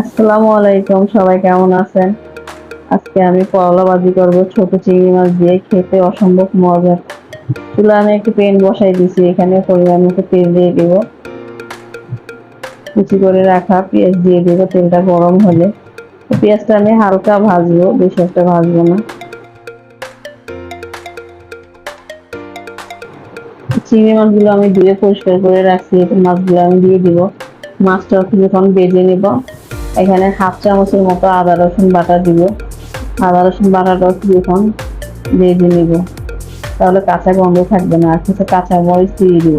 আসসালামু আলাইকুম, সবাই কেমন আছেন? আজকে আমি করলা ভাজি করব, ছোট চিংড়ি মাছ দিয়ে খেতে অসম্ভব মজার চুলা আমি একটু পেন বসাই দিছি, এখানে পরিমাণ মতো তেল দিয়ে দেব। কুচি করে রাখা পেঁয়াজ দিয়ে দেবো, তেলটা গরম হলে। পেঁয়াজটা আমি হালকা ভাজবো, বেশি একটা ভাজবো না। চিংড়ি মাছগুলো আমি ধুয়ে পরিষ্কার করে রাখছি মাছগুলো আমি দিয়ে দিব। মাছটা কিছুক্ষণ বেজে নেব। এখানে হাফ চামচের মতো আদা রসুন বাটা দিব। আদা রসুন বাটাটাও কিছুক্ষণ ভেজে নিব। তাহলে কাঁচা গন্ধ থাকবে না, আর কিছু কাঁচা মরিচ দিয়ে দিব।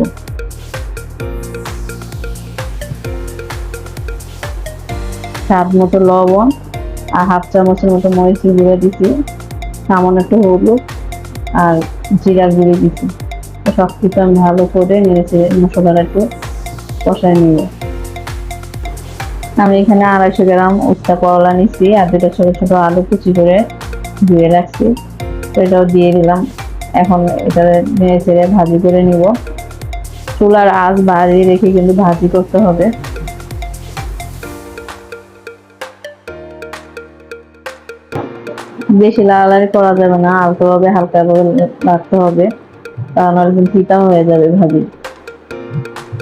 স্বাদ মতো লবণ আর হাফ চামচের মতো মরিচ গুঁড়ো দিছি। সামান্য একটু হলুদ আর জিরা গুঁড়ো দিছি। সব কিছু আমি ভালো করে নেড়েছে মশলাটা একটু কষায় নিব। আমি এখানে আড়াইশো গ্রাম উস্তা করলা নিচ্ছি আর দুটো ছোটো ছোটো আলু কুচি করে ধুয়ে রাখছি। তো এটাও দিয়ে দিলাম। এখন এটা নেড়ে চেড়ে ভাজি করে নিব। চুলার আঁচ বাড়িয়ে রেখে কিন্তু ভাজি করতে হবে। বেশি লাড়ালাড়ি করা যাবে না, আলতোভাবে হালকা করে রাখতে হবে, তা নাহলে কিন্তু তিতা হয়ে যাবে ভাজি।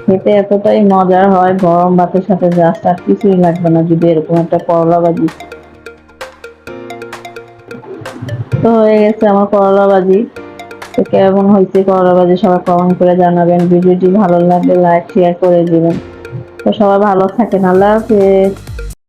খেতে এতটাই মজার হয়, গরম ভাতের সাথে জাস্ট আর কিছুই লাগবে না যদি এরকম একটা করলা ভাজি। তো হয়ে গেছে আমার করলা ভাজি। তো কেমন হয়েছে করলা ভাজি সবাই কমেন্ট করে জানাবেন। ভিডিওটি ভালো লাগলে লাইক শেয়ার করে দিবেন। তো সবাই ভালো থাকেন। আল্লাহ হাফেজ।